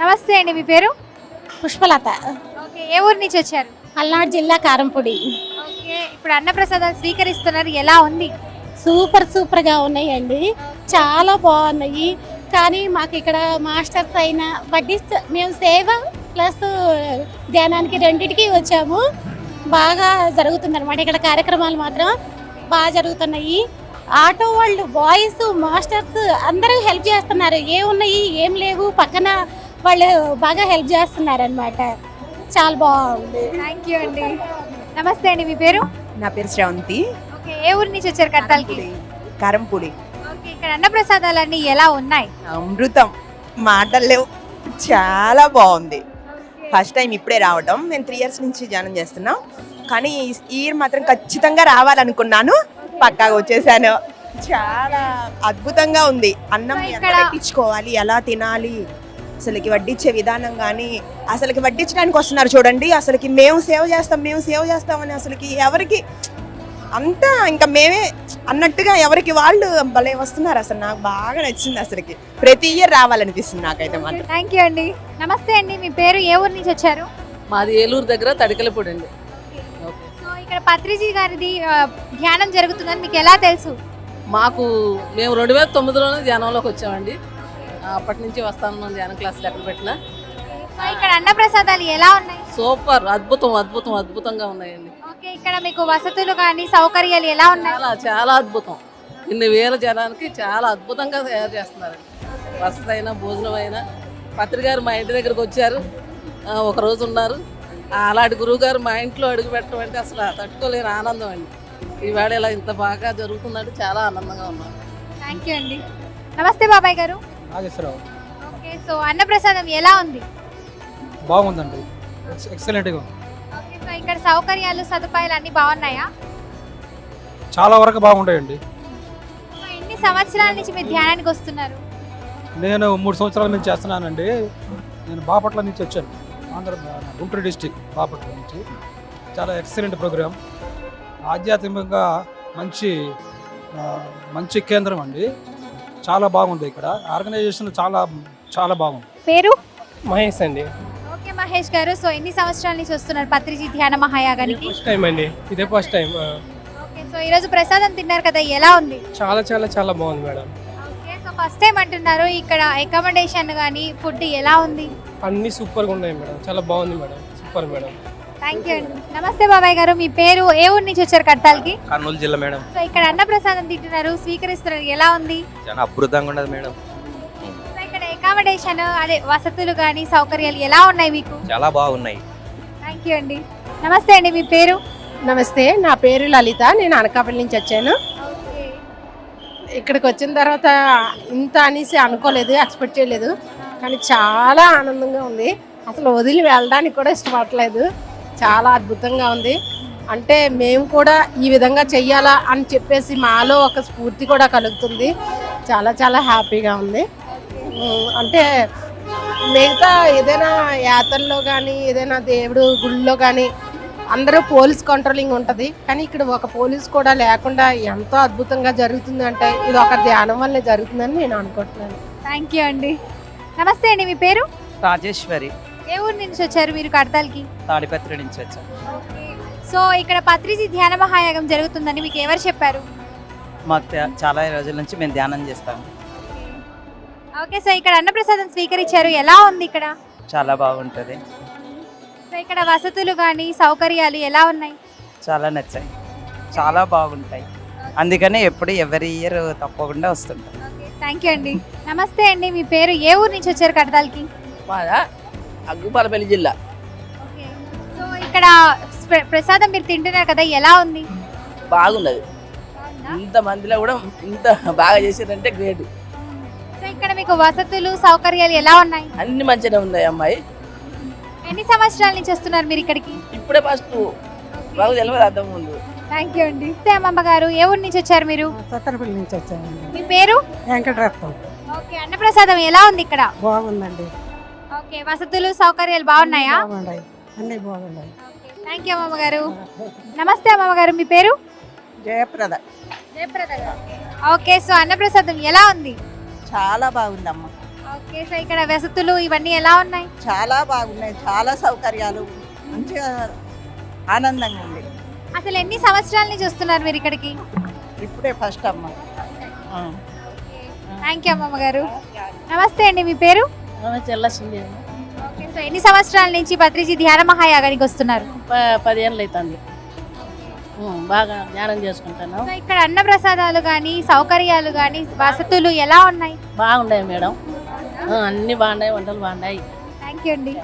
నమస్తే అండి మీ పేరు? పుష్పలత. ఓకే ఏ ఊరు నుంచి వచ్చారు? పల్నాడు జిల్లా కారంపొడి. ఓకే ఇప్పుడు అన్నప్రసాదాలు స్వీకరిస్తున్నారు ఎలా ఉంది? సూపర్ సూపర్గా ఉన్నాయండి. చాలా బాగున్నాయి. కానీ మాకు ఇక్కడ మాస్టర్స్ అయిన వడ్డిస్త మేము సేవ ప్లస్ ధ్యానానికి రెండింటికి వచ్చాము. బాగా జరుగుతుంది అనమాట ఇక్కడ కార్యక్రమాలు మాత్రం బాగా జరుగుతున్నాయి. ఆటో వాళ్ళు బాయ్స్ మాస్టర్స్ అందరూ హెల్ప్ చేస్తున్నారు. ఏ ఉన్నాయి ఏం లేవు పక్కన వాళ్ళు బాగా హెల్ప్ చేస్తున్నారు అనమాట చాలా బాగుంది. థ్యాంక్ యూ అండి. నమస్తే అండి మీ పేరు? నా పేరు శ్రవంతి. ఓకే ఏ ఊరు నుంచి వచ్చారు కట్టాలకి? కారంపూడి. ఓకే ఇక్కడ అన్నప్రసాదాలన్నీ ఎలా ఉన్నాయి? అమృతం. మాటలు లేవు. చాలా బాగుంది. ఫస్ట్ టైం ఇప్పుడే రావడం నేను త్రీ ఇయర్స్ నుంచి ధ్యానం చేస్తున్నా. కానీ ఈ- ఇయర్ మాత్రం ఖచ్చితంగా రావాలనుకున్నాను. పక్కాగా వచ్చేసాను. చాలా అద్భుతంగా ఉంది. అన్నం ఇక్కడ- పెట్టించుకోవాలి? ఎలా తినాలి? అసలుకి వడ్డించే విధానం కానీ అసలుకి వడ్డించడానికి వస్తున్నారు చూడండి. అసలుకి మేము సేవ చేస్తాం మేము సేవ చేస్తామని అసలుకి ఎవరికి అంతా ఇంకా మేమే అన్నట్టుగా ఎవరికి వాళ్ళు భలే వస్తున్నారు. అసలు నాకు బాగా నచ్చింది అసలుకి. ప్రతి ఇయర్ రావాలనిపిస్తుంది నాకైతే మాత్రం. థ్యాంక్ యూ అండి. నమస్తే అండి. మీ పేరు ఏ ఊరు నుంచి వచ్చారు? మాది ఏలూరు దగ్గర తడికలపూడి అండి. ఓకే సో ఇక్కడ పత్రిజీ గారిది ఆ, ధ్యానం జరుగుతుందని మీకు ఎలా తెలుసు? మాకు మేము రెండు వేల తొమ్మిదిలోనే ధ్యానంలోకి వచ్చామండి. అప్పటి నుంచి వస్తాను మనం ధ్యానం క్లాసులు ఎక్కడ పెట్టినా. సో ఇక్కడ అన్నప్రసాదాలు ఎలా ఉన్నాయి? సూపర్ అద్భుతం అద్భుతం అద్భుతంగా ఉన్నాయండి. ఓకే ఇక్కడ మీకు వసతులు కానీ సౌకర్యాలు ఎలా ఉన్నాయి? చాలా చాలా అద్భుతం. ఇన్ని వేల జనానికి చాలా అద్భుతంగా తయారు చేస్తున్నారండి. వసతి అయినా భోజనం అయినా పత్రికారు మా ఇంటి దగ్గరకు వచ్చారు. ఒక రోజు ఉన్నారు. అలాంటి గురువు గారు మా ఇంట్లో అడుగు పెట్టడం అంటే అసలు తట్టుకోలేని ఆనందం అండి. ఈవేళ ఇలా ఇంత బాగా జరుగుతుందంటే చాలా ఆనందంగా ఉన్నాం. థ్యాంక్ యూ అండి. నమస్తే బాబాయ్ గారు. నాగేశ్వరరావు. ఓకే సో అన్నప్రసాదం ఎలా ఉంది? బాగుందండి. ఎక్స్- ఎక్సలెంట్గా ఓకే సో ఇక్కడ సౌకర్యాలు సదుపాయాలు అన్ని బాగున్నాయా? చాలా వరకు బాగుంటాయండి. సో ఎన్ని సంవత్సరాల నుంచి మీరు ధ్యానానికి వస్తున్నారు? నేను మూడు సంవత్సరాల నుంచి చేస్తున్నానండి. నేను బాపట్ల నుంచి వచ్చాను. ఆంధ్ర గుంటూరు డిస్టిక్ బాపట్ల నుంచి. చాలా ఎక్సలెంట్ ప్రోగ్రామ్ ఆధ్యాత్మికంగా మంచి మంచి కేంద్రం అండి. చాలా బాగుంది ఇక్కడ. ఆర్గనైజేషన్ చాలా చాలా బాగుంది. పేరు? మహేష్ అండి. ఓకే మహేష్ గారు సో ఎన్ని సంవత్సరాల నుంచి వస్తున్నారు పత్రిజీ ధ్యాన మహాయాగానికి? ఫస్ట్ టైం అండి. ఇదే ఫస్ట్ టైం ఓకే సో ఈరోజు ప్రసాదం తిన్నారు కదా ఎలా ఉంది? చాలా చాలా చాలా బాగుంది madam. Okay so first time అంటున్నారు ఇక్కడ అకామిడేషన్ కానీ ఫుడ్ ఎలా ఉంది? అన్ని సూపర్గా ఉన్నాయి మేడం. చాలా బాగుంది madam. Super madam. Thank you అండి నమస్తే బాబాయ్ గారు మీ పేరు ఏ ఊరు నుంచి వచ్చారు కట్టాలకి? కర్నూలు జిల్లా మేడం. సో ఇక్కడ అన్నప్రసాదం తింటున్నారు స్వీకరిస్తున్నారు ఎలా ఉంది? చాలా అద్భుతంగా ఉండదు మేడం. సో ఇక్కడ అకామిడేషన్ అదే వసతులు కానీ సౌకర్యాలు ఎలా ఉన్నాయి మీకు? చాలా బాగున్నాయి. థ్యాంక్ యూ అండి. నమస్తే అండి మీ పేరు? నమస్తే నా పేరు లలిత నేను అనకాపల్లి నుంచి వచ్చాను. ఓకే. ఇక్కడికి వచ్చిన తర్వాత ఇంత అనేసి అనుకోలేదు ఎక్స్పెక్ట్ చేయలేదు. కానీ చాలా ఆనందంగా ఉంది. అసలు వదిలి వెళ్ళడానికి కూడా ఇష్టపడలేదు. చాలా అద్భుతంగా ఉంది. అంటే మేము కూడా ఈ విధంగా చెయ్యాలా అని చెప్పేసి మాలో ఒక స్ఫూర్తి కూడా కలుగుతుంది. చాలా చాలా హ్యాపీగా ఉంది. అంటే మిగతా ఏదైనా యాత్రల్లో కానీ ఏదైనా దేవుడు గుళ్ళో కానీ అందరూ పోలీస్ కంట్రోలింగ్ ఉంటుంది. కానీ ఇక్కడ ఒక పోలీస్ కూడా లేకుండా ఎంతో అద్భుతంగా జరుగుతుంది అంటే ఇది ఒక ధ్యానం వల్లే జరుగుతుందని నేను అనుకుంటున్నాను. థ్యాంక్ యూ అండి. నమస్తే అండి మీ పేరు? రాజేశ్వరి. ఏ ఊరు నుంచి వచ్చారు మీరు కడతాల్కి? తాడిపత్రి నుంచి వచ్చాం. సో ఇక్కడ పత్రిజీ ధ్యాన మహాయాగం జరుగుతుందని మీకు ఎవరు చెప్పారు? మాకు చాలా రోజుల నుంచి మేము ధ్యానం చేస్తాం. ఓకే. సో ఇక్కడ అన్నప్రసాదం స్వీకరించారు. ఎలా ఉంది ఇక్కడ? చాలా బాగుంటుంది. సో ఇక్కడ వసతులు కానీ సౌకర్యాలు ఎలా ఉన్నాయి? చాలా నచ్చాయి. చాలా బాగుంటాయి. అందుకనే ఎప్పుడు ఎవరి ఇయర్ తప్పకుండా వస్తుంటాం. ఓకే థ్యాంక్ యూ అండి. నమస్తే అండి. మీ పేరు ఏ ఊరు నుంచి వచ్చారు కడతాల్కి? మాదా అగ్గుపాలపల్లి జిల్లా. ఓకే. సో ఇక్కడ ప్రసాదం మీరు తింటున్నారు కదా ఎలా ఉంది? బాగున్నది. బాగుందా? ఇంత మందిలో కూడా ఇంత బాగా చేసారంటే గ్రేట్. సో ఇక్కడ మీకు వసతులు సౌకర్యాలు ఎలా ఉన్నాయి? అన్ని మంచిగా ఉన్నాయి అమ్మాయి. ఎన్ని సంవత్సరాల నుంచి వస్తున్నారు మీరు ఇక్కడికి? ఇప్పుడే ఫస్ట్. మాకు తెలియదు అర్థం ముందు. థ్యాంక్ యూ అండి. అమ్మమ్మ గారు ఏ ఊరు నుంచి వచ్చారు మీరు? సత్తరపల్లి నుంచి వచ్చానండి మీ పేరు? వెంకటరత్నం. ఓకే. అన్నప్రసాదం ఎలా ఉంది ఇక్కడ? బాగుందండి. ఓకే వసతులు సౌకర్యాలు బాగున్నాయా? బాగున్నాయి. అన్నీ బాగున్నాయి. థ్యాంక్ యూ అమ్మమ్మ గారు నమస్తే అమ్మమ్మ గారు మీ పేరు? జయప్రద. జయప్రద గారు. ఓకే సో అన్నప్రసాదం ఎలా ఉంది? చాలా బాగుందమ్మా. ఓకే సో ఇక్కడ వసతులు ఇవన్నీ ఎలా ఉన్నాయి? చాలా బాగున్నాయి. చాలా సౌకర్యాలు. మంచిగా ఆనందంగా ఉంది. అసలు ఎన్ని సంవత్సరాల నుంచి వస్తున్నారు మీరు ఇక్కడికి? ఇప్పుడే ఫస్ట్ అమ్మ. థ్యాంక్ యూ అమ్మమ్మ గారు నమస్తే అండి మీ పేరు? చెల్లసింది ఓకే సో ఎన్ని సంవత్సరాల నుంచి పత్రిజీ ధ్యాన మహాయాగానికి వస్తున్నారు? పదిహేనులు అవుతుంది బాగా ధ్యానం చేసుకుంటాను. సో ఇక్కడ అన్న ప్రసాదాలు కానీ సౌకర్యాలు కానీ వసతులు ఎలా ఉన్నాయి? బాగున్నాయి మేడం. అన్ని బాగున్నాయి వంటలు బాగున్నాయి. థ్యాంక్ యూ అండి.